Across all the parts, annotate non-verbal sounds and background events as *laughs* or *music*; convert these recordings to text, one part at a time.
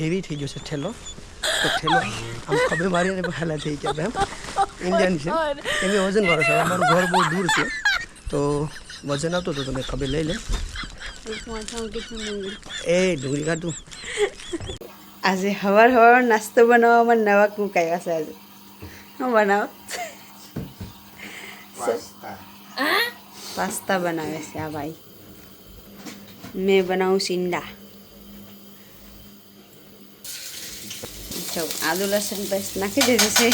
Heavy થઈ ગયો છે ઠેલો. તો ઠેલો આમ ખભે મારીને પહેલાં થઈ ગયા એમ. ઇન્ડિયન છે. એમની કે વજન વાળો છે. અમારું ઘર બહુ દૂર છે. તો વજન આવતું તો તમે ખભે લઈ લે. એ ડુંગળી કાઢું આજે હવાર હવાર નાસ્તો બનાવવામાં નવા કુક આવ્યા છે આજે. હું બનાવો? પાસ્તા. બનાવે છે આ ભાઈ. મેં બનાવું સિંડા જો આદુ લસણ પેસ્ટ નાખી દીધું છે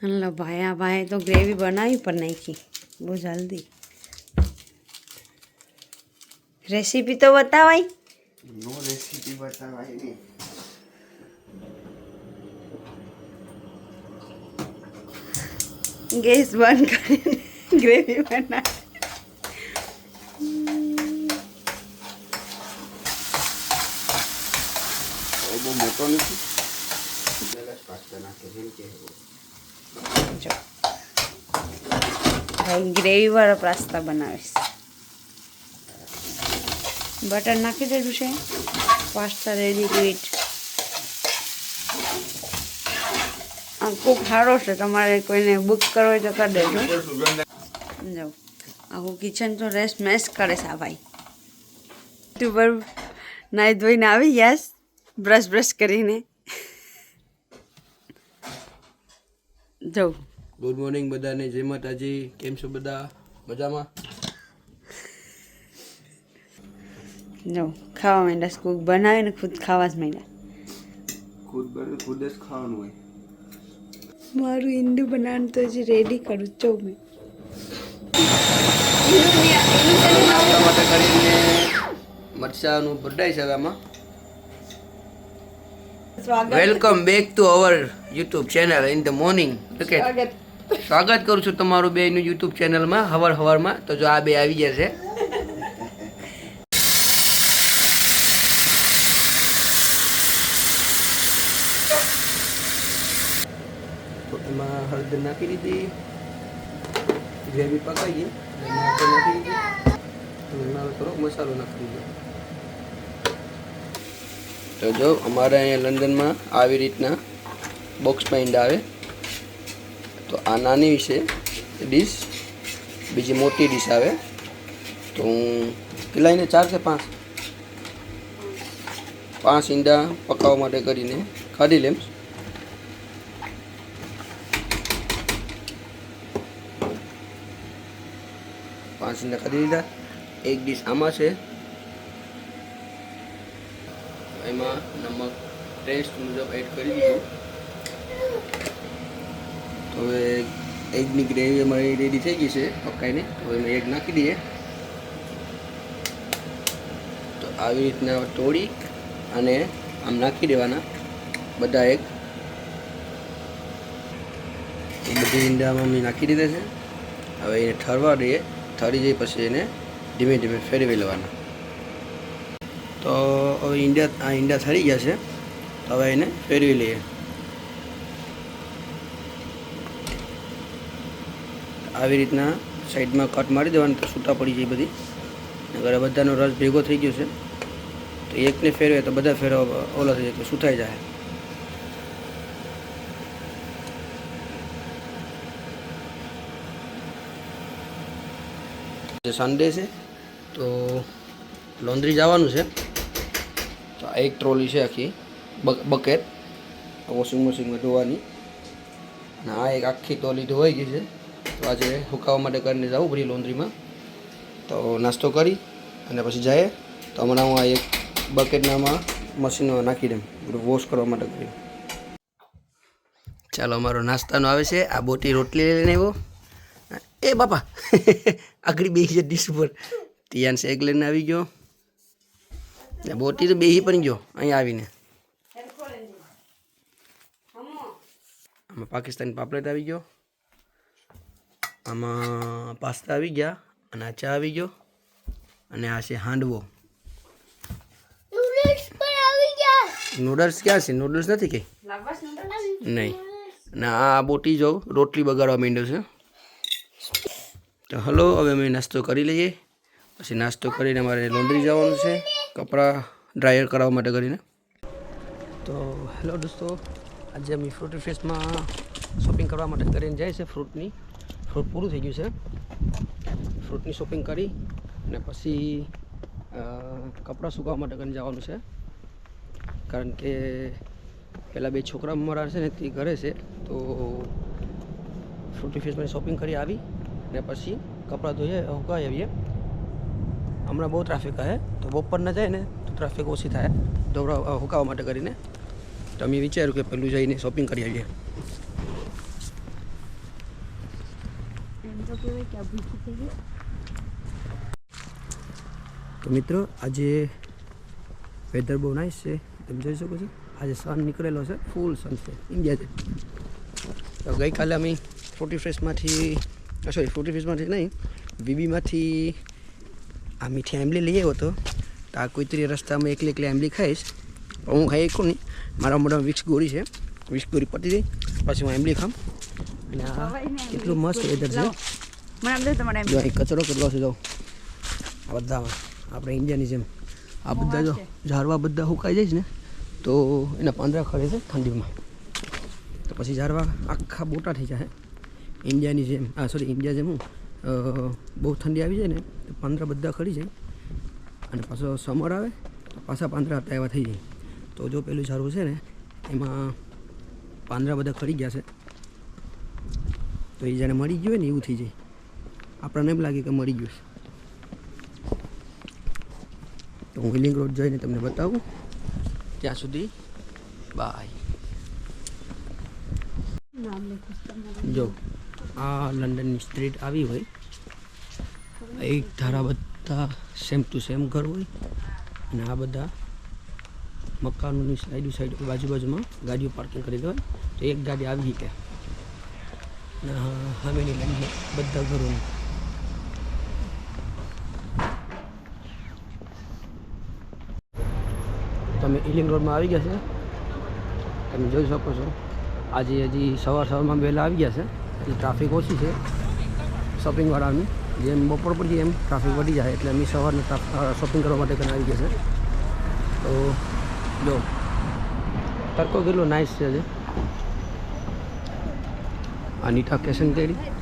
હલો ભાઈ આ ભાઈ તો ગ્રેવી બનાવી પણ નાખી બહુ જલ્દી રેસીપી તો બતાવાય નો રેસીપી બતાવાય નહીં ગેસ બંધ કરીને ગ્રેવી બનાવી પહેલાં જ. પાસ્તા પાસ્તા બનાવીશ. બટર નાખી દીધું છે. Pasta ready to eat cook સારો છે. તમારે કોઈને બુક કરવો હોય તો કરી દેજો. જાઓ આખું કિચન તો રેસ્ટ મેસ કરે છે આ ભાઈ. યુટ્યુબર નાહી ધોઈને આવી યસ બ્રશ બ્રશ કરીને. જાઉં ગુડ મોર્નિંગ બધાને જય માતાજી. કેમ છો બધા? મજામાં? જો ખાવા માંડ્યા કુક બનાવીને ખુદ ખાવા જ માંડ્યા. ખુદ બને ખુદ જ ખાવાનું હોય. મારું ઈંડું બનાવવાનું તો હજી રેડી કરું છું. મેં. મરચાનું બધાય છે આમાં. Welcome back to our YouTube channel in the morning okay સ્વાગત. કરું છું તમારું બેનું યુટ્યુબ ચેનલમાં હવાર હવારમાં. તો જો આ બે આવી જશે એમાં હળદર નાખી દીધી. ગ્રેવી પકાવીએ નાખી દીધી. એમાં થોડોક મસાલો નાખી દીધો. તો જો, અમારે અહીંયા લંડનમાં આવી રીતના બોક્સમાં ઈંડા આવે. તો આ નાની વિશે ડીશ બીજી મોટી ડીશ આવે. તો હું પેલાઈને ચાર કે પાંચ. પાંચ ઈંડા પકાવવા માટે કરીને કાઢી લેમ. પાંચ ઈંડા કાઢી લીધા. એક ડીશ આમાં છે એમાં નમક ટેસ્ટ મુજબ એડ કરી દીધું. હવે એગની ગ્રેવી અમારી રેડી થઈ ગઈ છે પકાઈને. હવે અમે એગ નાખી દઈએ. તો આવી રીતના તોડી અને આમ નાખી દેવાના બધા એગ બધી ઈંડામાં અમે નાખી દીધા છે. હવે એને ઠરવા દઈએ. ઠરી જાય પછી એને ધીમે ધીમે ફેરવી લેવાના. તો હવે ઈંડા આ ઈંડા થરી ગયા છે. હવે એને ફેરવી લઈએ. આવી રીતના સાઈડમાં કટ મારી દેવાનું તો છૂટા પડી જાય બધી. અગર બધાનો રસ ભેગો થઈ ગયો છે. તો એકને ફેરવે તો બધા ફેરવા, ઓલા થઈ જાય તો સુથાઈ જાય. જે સન્ડે છે, તો લોન્ડ્રી જવાનું છે. આ એક ટ્રોલી છે આખી બકેટ, વોશિંગ મશીનમાં ધોવાની. અને આ એક આખી ટ્રોલી ધોવાઈ ગઈ છે. તો આજે સુકાવા માટે કરીને જાઉં બધી લોન્ડ્રીમાં. તો નાસ્તો કરી અને પછી જાય તો હમણાં હું આ એક બકેટનામાં મશીનમાં નાખી દઉં. વોશ કરવા માટે કરી ચાલો, અમારો નાસ્તાનો આવે છે. આ બોટી રોટલી લઈને આવ્યો. એ બાપા *laughs* આગળ બે છે ડીશ ઉપર. તિયાન શેક લઈને આવી ગયો. ને બોટી તો બેહી પણ ગયો અહીંયા આવીને. આમાં પાકિસ્તાની પાપલેટ આવી ગયો. આમાં પાસ્તા આવી ગયા અને આ ચા આવી ગયો અને આ છે હાંડવો. નૂડલ્સ ક્યાં છે? નૂડલ્સ નથી કે? નહીં. અને આ બોટી જો રોટલી બગાડવા માંડ્યો છે. તો હલો હવે અમે નાસ્તો કરી લઈએ. પછી નાસ્તો કરીને અમારે લોન્ડ્રી જવાનું છે. કપડાં ડ્રાયર કરાવવા માટે કરીને. તો હેલો દોસ્તો, આજે અમે ફ્રૂટ ફ્રેશમાં શોપિંગ કરવા માટે કરીને જાય છે ફ્રૂટની ફ્રૂટ પૂરું થઈ ગયું છે. ફ્રૂટની શોપિંગ કરી અને પછી કપડાં સુકાવવા માટે કરીને જવાનું છે. કારણ કે પહેલાં બે છોકરા મારા છે ને તે ઘરે છે, તો ફ્રૂટી ફેસમાં શોપિંગ કરી આવી ને પછી કપડાં ધોઈએ હુકાઈ આવીએ. હમણાં બહુ ટ્રાફિક હે તો બપોર ન જાય ને તો ટ્રાફિક ઓછી થાય. દોડવા હુકાવવા માટે કરીને. તો અમે વિચાર્યું કે પેલું જઈને શોપિંગ કરી આવીએ. તો મિત્રો આજે વેધર બહુ નાઇસ છે. તમે જોઈ શકો છો. આજે સન નીકળેલો છે. ફૂલ સન છે. ઇન્ડિયા છે તો ગઈકાલે અમે ફ્રૂટી ફ્રેશમાંથી સોરી ફ્રૂટી ફ્રેશમાંથી નહીં વીબીમાંથી આ મીઠી આંબલી લઈ આવ્યો હતો તો આ કોઈતરી રસ્તામાં એકલી એકલી આંબલી ખાઈશ. હું ખાઈ શકું નહીં. મારા મોઢામાં વિક્સ ગોળી છે. વિક્સ ગોળી પતી ગઈ. પછી હું આંબલી ખામ અને આ કેટલું મસ્ત વેધર છે કચરો કેટલો છે જો. આ બધામાં. આપણે ઇન્ડિયાની જેમ. આ બધા જો ઝાડવા બધા સુકાઈ જાય છે ને તો એના પાંદડા ખરે છે ઠંડીમાં. તો પછી ઝાડવા આખા મોટા થઈ જાય ઇન્ડિયાની જેમ. આ સોરી ઇન્ડિયા જેમ હું. બહુ ઠંડી આવી જાય ને તો પાંદરા બધા ખરી જાય. અને પાછો સમર આવે તો પાછા પાંદરા હતા એવા થઈ જાય. તો જો પેલું ઝાડવું છે ને એમાં પાંદરા બધા ખરી ગયા છે. તો એ જાણે મરી ગયું હોય ને એવું થઈ જાય. આપણને એમ લાગે કે મરી ગયું છે. તો હું વિલિંગ રોડ જઈને તમને બતાવું. ત્યાં સુધી બાય. જો. આ લંડનની સ્ટ્રીટ આવી હોય, એક ધારા બધા સેમ ટુ સેમ ઘર હોય, અને આ બધા મકાનોની સાઈડ સાઈડ બાજુ બાજુમાં ગાડીઓ પાર્કિંગ કરી હોય તો એક ગાડી આવી કે, અને હા સામેની બધા ઘરોની. તમે ઇલિંગ રોડમાં આવી ગયા છે? તમે જોઈ શકો છો. આજે હજી સવાર સવારમાં વહેલા આવી ગયા છે. એટલે ટ્રાફિક ઓછી છે શોપિંગવાળાની જેમ બપોર પછી એમ ટ્રાફિક વધી જાય એટલે અમે સવારને શોપિંગ કરવા માટે કરીને આવી ગયા છે તો જો તડકો કેટલો નાઇસ છે આજે આ નીઠા કેશન કેરી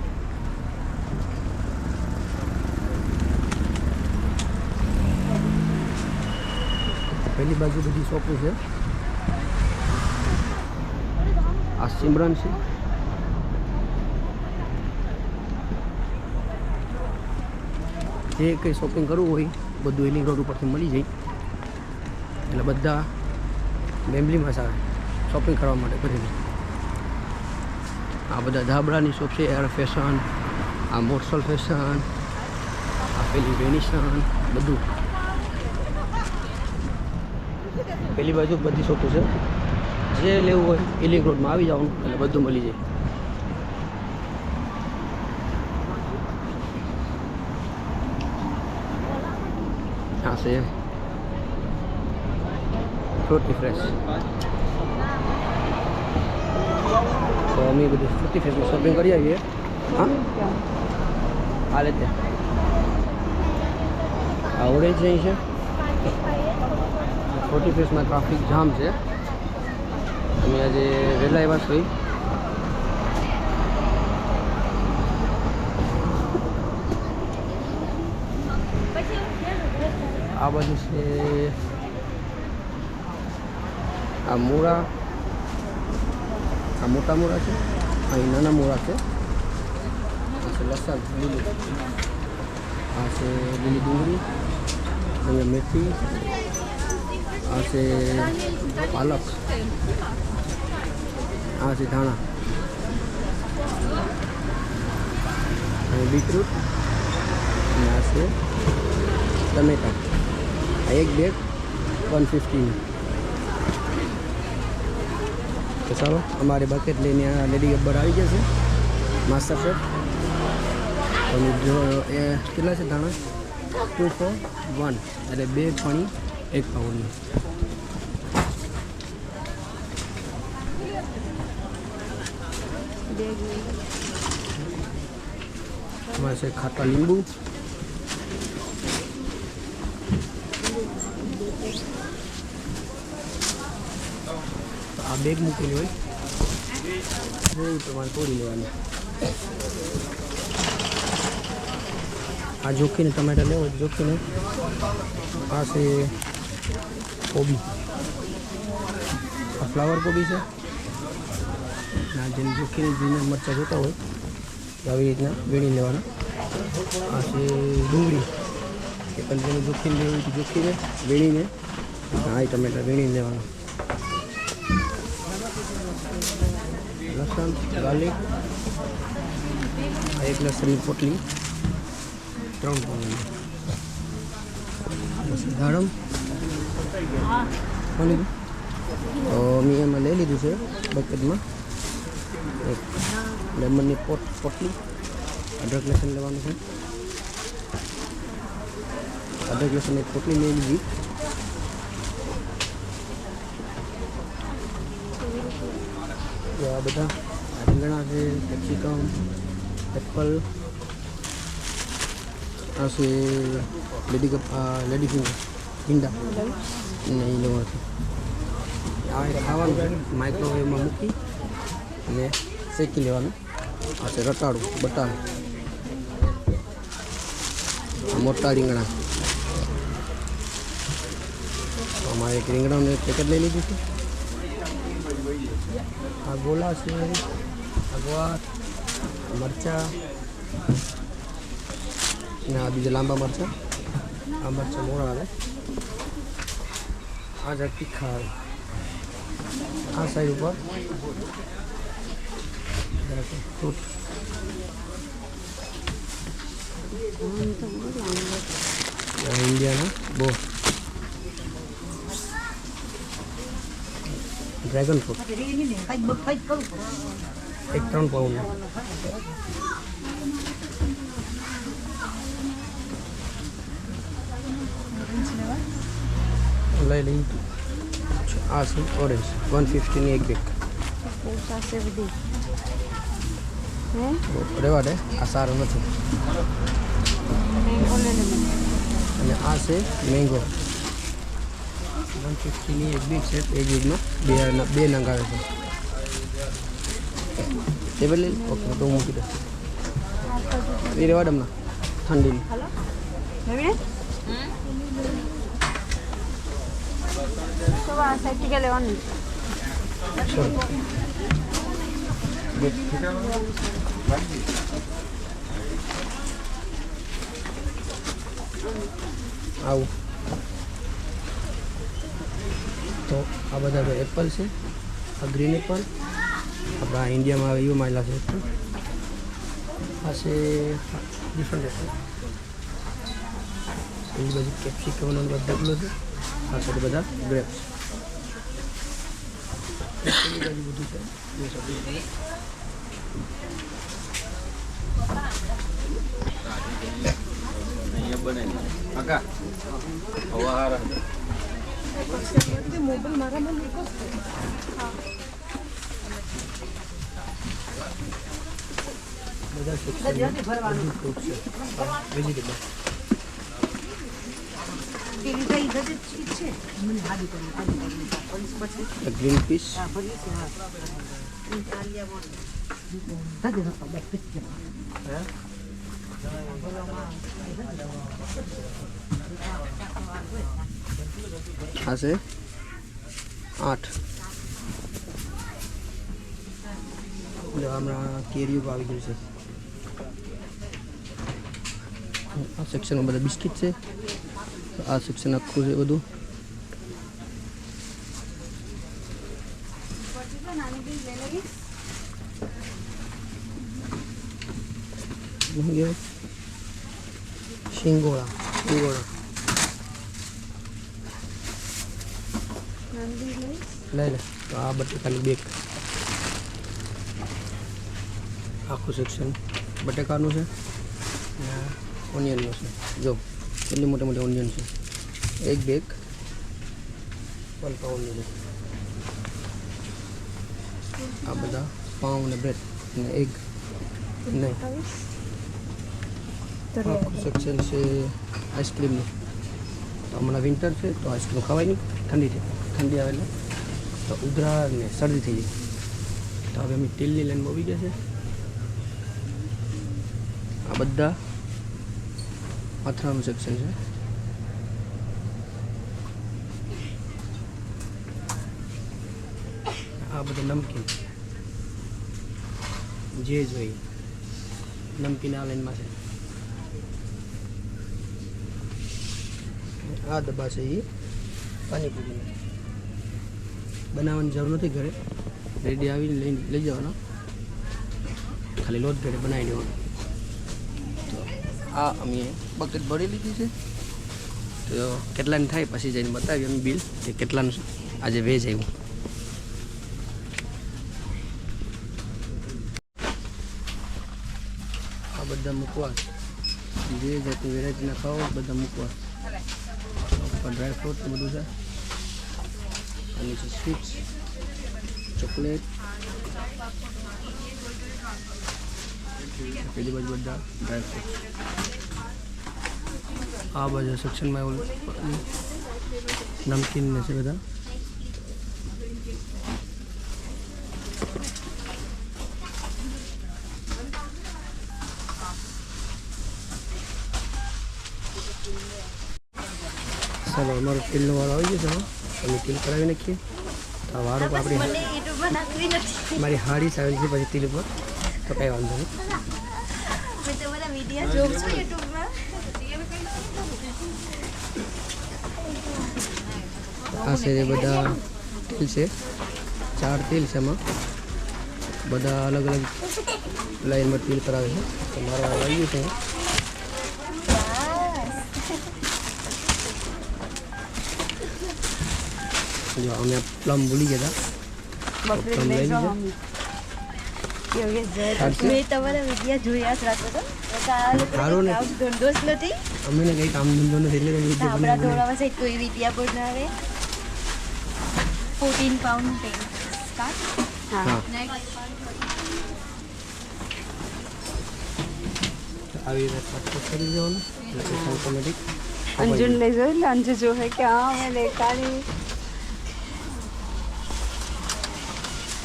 પહેલી બાજુ બધી શોપો છે આ સિમરન છે જે કંઈ શોપિંગ કરવું હોય, બધું એલિંગ રોડ ઉપરથી મળી જાય. એટલે બધા ફેમિલીમાં આવે શોપિંગ કરવા માટે કરી આ બધા ધાબળાની શોપ છે એર ફેશન આ મોર્સલ ફેશન આ પેલી વેનિશન બધું. પેલી બાજુ બધી શોપો છે. જે લેવું હોય એલિંગ રોડમાં આવી જવાનું, એટલે બધું મળી જાય. છે. ફ્રૂટી ફ્રેશ તો અમે બધું ફ્રૂટી ફ્રેશમાં શોપિંગ કરી આવીએ. હા? આ રીતે. આ ઓરેન્જ નહીં છે. ફોર્ટી ફેસમાં ટ્રાફિક જામ છે. અમે આજે વહેલા આવ્યા છીએ. આ બાજુ છે આ મૂળા. આ મોટા મૂળા છે. અહીં નાના મૂળા છે. આ છે લસણ, લીલું. આ છે લીલી ડુંગળી. અહીંયા મેથી. આ છે પાલક. આ છે ધાણા. અને બીટરૂટ. અને આ છે ટમેટા. આ એક બેગ વન ફિફ્ટીની તો ચાલો અમારે બકેટ લઈને આ લેડી ગબ્બર આવી જશે માસ્ટર શેફ તમે જો એ કેટલા છે ધાણા ટુ ફોર વન એટલે બે પાણી એક પાઉની બેગ એમાં છે ખાટા લીંબુ બેગ મૂકેલી હોય. એવું તમારે તોડી લેવાની. આ જોખીને ટમેટા લેવો જોખીને. આ કોબી. આ ફ્લાવર કોબી છે. ના જેને જોખીને જીને મરચાં જોતા હોય આવી રીતના વીણી લેવાના. આ છે ડુંગળી. એ પણ જેને જોખીને લેવું હોય તો જોખીને વીણીને, આ ટમેટા વીણી લેવાના. લસણ ગાર્લિક એક લસણની પોટલી ત્રણ પાઉન્ડ દાડમ તો મેં એમાં લઈ લીધું છે બકેટમાં. એક લેમનની પોટ પોટલી. અદરક લસણ લેવાનું છે. અદરક લસણની પોટલી લઈ લીધી. તો આ બધા આ રીંગણા છે, કેપ્સિકમ, એપલ, આ છે લેડી કપ લેડી ફિંગર ભીંડા. ને એ લેવાનું છે. આ એક ખાવાનું છે માઇક્રોવેવમાં મૂકી અને શેકી લેવાનું. આ છે રતાળું બટાનું આ મોટા રીંગણા. અમારે એક રીંગણાનું એક પેકેટ લઈ લીધું છે. આ ગોલા છે અગવાર મરચાં ને આ બીજા લાંબા મરચાં. આ મરચાં મોડા આવે. આ જરા તીખા આવે. આ સાઈડ ઉપર. ઇન્ડિયાના બહુ ડ્રેગન ફ્રૂટ એક ત્રણ પાઉન્ડ લઈ લઈ. આ છે ઓરેન્જ વન ફિફ્ટીની એક પોસાશે રેવા દે, આ સારું નથી. અને આ છે મેંગો વન ફિફ્ટીની એક બેગ છે એ બેગમાં બે બે નંગ આવે છે લઈ ઓકે તો મૂકી એ રેવા હમણાં. ઠંડીની. લેવાનું? આવું. તો આ બધા તો એપલ છે. આ ગ્રીન એપલ, આપણા ઇન્ડિયામાં આવે એવું માયલા છે. એપલ આ ડિફરન્ટ એપલ. એ બધી કેપ્સિકમ બધા છે. આ છે બધા ગ્રેપ્સ બધું છે. સબ્જી. Acá. Ahora. બધા section બધું fruit છે વેજીટેબલ ગ્રીન પીસ આ છે આઠ હમણાં કેરીઓ આવી ગયું છે આ સેક્શનમાં બધા બિસ્કિટ છે આ સેક્શન આખું છે બધું શિંગોળા શિંગોળા લઈ લે તો આ બટેકાની બેગ આખું સેક્શન બટેકાનું છે અને ઓનિયનનું છે જો કેટલી મોટી મોટી ઓનિયન છે એક બેગ વન પાઉન્ડની આ બધા પાઉં અને બ્રેડ અને એગ નહીં આખું સેક્શન છે આઈસ્ક્રીમનું તો હમણાં વિન્ટર છે તો આઈસ્ક્રીમ ખવાય નહીં ઠંડી છે ઠંડી આવે એટલે તો ઉધરા ને શરદી થઈ જાય તો હવે અમે તેલની લાઈનમાં આવી ગયા છે. આ બધા અથડાનું સેક્શન છે. આ બધા નમકીન. જે જોઈએ. નમકીન આ લાઈનમાં છે. આ ડબ્બા છે એ પાણીપુરી બનાવવાની જરૂર નથી ઘરે. રેડી આવીને લઈને લઈ જવાનો. ખાલી લોટ ઘરે બનાવી દેવાનો. તો આ અમે બકેટ ભરી લીધી છે. તો કેટલાની થાય પછી જઈને બતાવીએ અમે બિલ કે કેટલાનું આજે વેજ આવ્યું. આ બધા મૂકવા. જે જાતની વેરાયટીના ખાઓ બધા મૂકવા. ડ્રાયફ્રૂટ બધું છે. અને છે સ્વીટ્સ ચોકલેટ પેલી બાજુ બધા ડ્રાય ફ્રૂટ આ બાજુ સેક્શનમાં એવું નમકીન ને છે બધા ચાલો અમારો તેલનો વાળો આવી ગયો છે અમે તેલ કરાવી નાખીએ. તો આ વાળો આપણી યુટ્યુબમાં નાખવી નથી. મારી હાડી સાવેલ છે પછી તેલ ઉપર. તો કાંઈ વાંધો નહીં. મેં તમારા વીડિયો જોઉં છું યુટ્યુબમાં આ છે એ બધા તેલ છે. ચાર તેલ છે એમાં. બધા અલગ અલગ લાઈનમાં તેલ કરાવે છે. તો મારો આ આવી ગયું છે જો અમે પ્લમ ભૂલી ગયા હતા બકરી તમે લઈ લેજો લીધો? મમ્મી યોગેશ જય ચાલશે? મેં તમારા વીડિયો જોયા જ રાખતો હતો તો આ લોકોને સારું ને? કામ ધંધો જ નથી અમે કંઈ કામ ધંધો નથી એટલે વીડિયો આપણા બનાવીને ધોળામાં સાઈડ કોઈ વિદ્યા બનાવે ફોર્ટીન પાઉન્ડ ટેન હા અમે પ્લમ ભૂલી ગયા હતા. એટલે લઈ ઓટોમેટિક અંજુન લઈ જો એટલે અંજુ જો હે કે હા મેં દેખાડી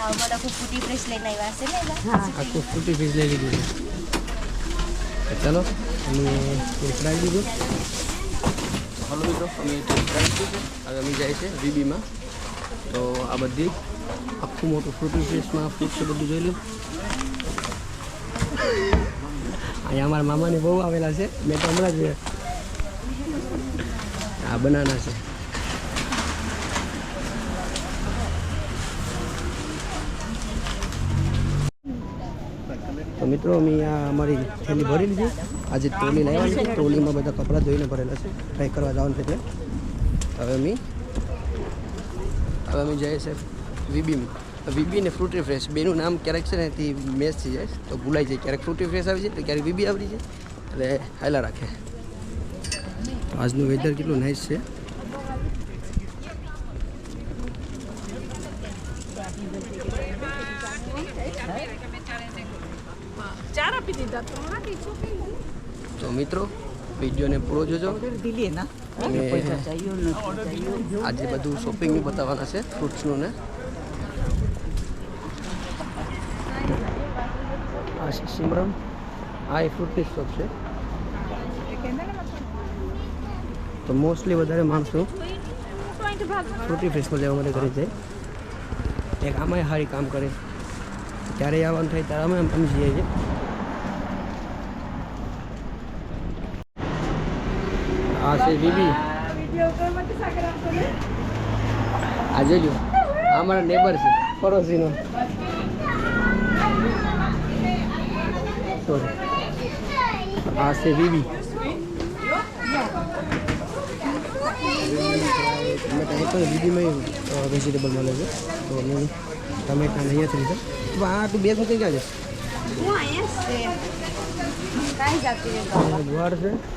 હા મને ફ્રેશ લઈને આવ્યા છે ને હા આખું ફૂટી ફીસ લઈ લીધું છે. ચાલો અમે કરાવી દીધું હલો મિત્રો અમે હવે અમે જાય છે વીબીમાં તો આ બધી આખું મોટું ફ્રૂટી ફીસમાં ફ્રૂટ છે બધું જોઈ લો. અહીંયા અમારા મામાને બહુ આવેલા છે. મેં તો હમણાં જ આ બનાના છે. મિત્રો, અમે આ અમારી થેલી ભરી લીધી આજે ટ્રોલી લાવ્યા છે. ટ્રોલીમાં બધા કપડાં ધોઈને ભરેલા છે. ટ્રાય કરવા જવાનું છે એટલે હવે અમે હવે અમે જઈએ છે વીબીમાં વીબી ને ફ્રૂટી ફ્રેશ બેનું નામ ક્યારેક છે ને તે મેચ થઈ જાય. તો ભૂલાઈ જાય. ક્યારેક ફ્રૂટી ફ્રેશ આવી જાય તો ક્યારેક વીબી આવી જાય એટલે હાલા રાખે. આજનું વેધર કેટલું નાઇસ છે. તો મિત્રો વિડીયોને પૂરો જોજો. અને આજે બધું શોપિંગનું બતાવવાના છે ફ્રૂટ્સનું ને આ છે સિમરમ આ એ ફ્રૂટની શોપ છે. તો મોસ્ટલી વધારે માણસો ફ્રૂટી ફ્રેશમાં લેવા માટે ઘરે જાય. એક આમાંય સારી કામ કરે. ત્યારે આવવાનું થાય ત્યારે અમે અમે જઈએ છીએ. આ છે બીબી આ જોજો આ અમારા નેબર છે પડોશીનો Sorry. આ છે બીબી ટમેટા એ પણ બીબીમાં વેજીટેબલ મળે છે તો અમે ટમેટા અહીંયાથી લીધા તો આ તું બેગ મૂકી ક્યાં છે હું અહીંયા જ છે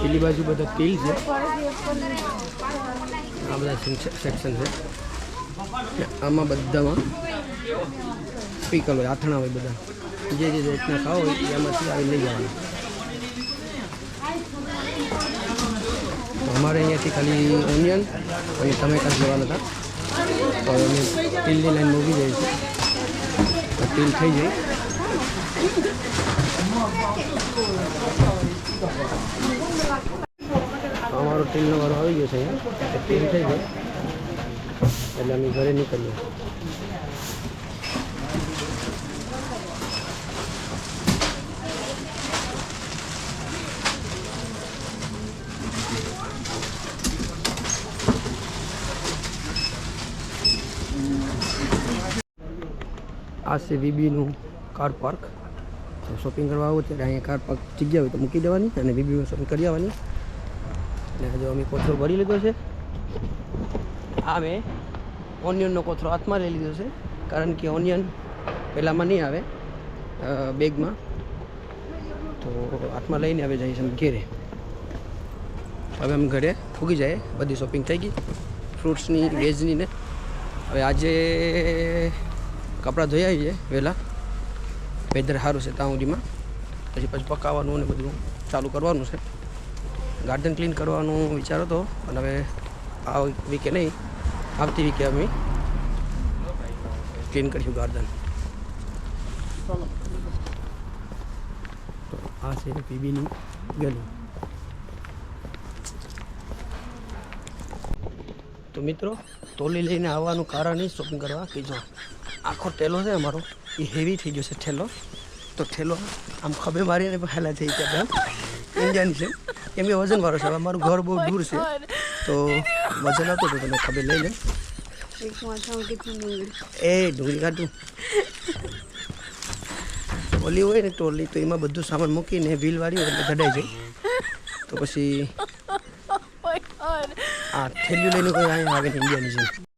પેલી બાજુ બધા તેલ છે. આ બધા સેક્શન છે. આમાં બધામાં પીકલ હોય, આથણા હોય બધા. જે જે રીતના ખાવ હોય એમાંથી આવી લઈ જવાનું. અમારે અહીંયાથી ખાલી ઓનિયન અને ટમેટા લેવાના હતા. તો અમે તિલની લાઈન મૂકી જાય છે તો તિલ થઈ જાય અમારો તિલનો વારો આવી ગયો છે અહીંયા. તો થઈ ગઈ એટલે અમે ઘરે નીકળીએ. આ છે વીબીનું કાર પાર્ક તો શોપિંગ કરવા આવું ત્યારે અહીંયા કાર પાક જગ્યા હોય તો મૂકી દેવાની અને બીબી શોપિંગ કરી આવવાની. અને હજુ અમે કોથરો ભરી લીધો છે. આ મેં ઓનિયનનો કોથરો હાથમાં લઈ લીધો છે, કારણ કે ઓનિયન પહેલાંમાં નહીં આવે બેગમાં. તો હાથમાં લઈને આવે જઈશ અમે ઘેરે. હવે અમે ઘરે ફૂગી જાય બધી શોપિંગ થઈ ગઈ. ફ્રૂટ્સની વેજની ને. હવે આજે કપડાં ધોઈ આવીએ વહેલા. વેધર સારું છે ત્યાં સુધીમાં પછી પછી પકાવવાનું ને બધું ચાલુ કરવાનું છે. ગાર્ડન ક્લીન કરવાનું વિચાર હતો અને હવે આ વીકે નહીં, આવતી વીકે અમે ક્લીન કરીશું ગાર્ડન. તો આ છે પીબીની ગલી. તો મિત્રો, તોલી લઈને આવવાનું કારણ એ શોપિંગ કરવા કીધું આખો ટેલો છે અમારો. એ હેવી થઈ ગયો છે ઠેલો. તો ઠેલો આમ ખભે મારીને પહેલાં થઈ ગયા ઇન્ડિયાની છે કેમ કે વજનવાળો છે. મારું ઘર બહુ દૂર છે. તો વજન આપો તો તમે ખભે લઈ લે. એ ડુંગળી કાઢું. ઓલી હોય ને ટોલી તો એમાં બધું સામાન મૂકીને વ્હીલવાળી હોય એટલે ગડાઈ જાય. તો પછી આ થેલ્યું લઈને કોઈ અહીંયા આવે ઇન્ડિયાની જેમ.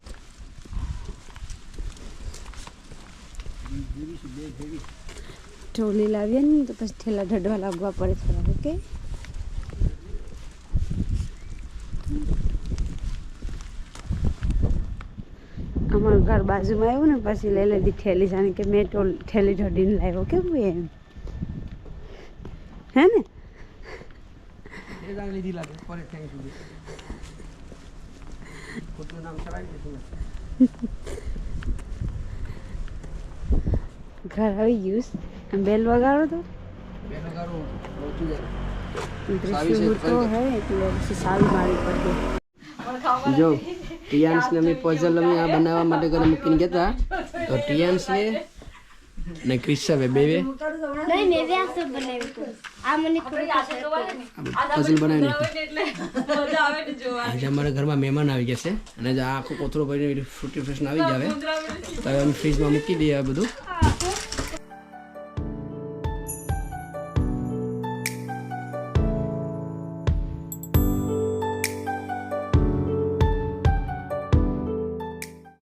ઢોલી લાવીએ ને તો પછી ઠેલા ઢડવા લાગવા પડે થોડા ઓકે? અમારું ઘર બાજુમાં આવ્યું ને પછી લઈ લીધી ઠેલી જાણે કે મેં ટોલ ઠેલી ઢડીને લાવ્યો કેવું એમ? હે ને? ઘર આવી ગયું છે. બેલ વગાડો તો જો ટિયાન્સને અમે પઝલ અમે આ બનાવવા માટે ઘરે મૂકીને ગયા હતા તો ટિયાન્સને ને ક્રિસ્સાબે બે બે પઝલ બનાવી આજે અમારા ઘરમાં મહેમાન આવી ગયા છે અને આ આખો કોથળો ભરીને ફ્રૂટી ફ્રેશન આવી જાવે તો હવે અમે ફ્રીજમાં મૂકી દઈએ આ બધું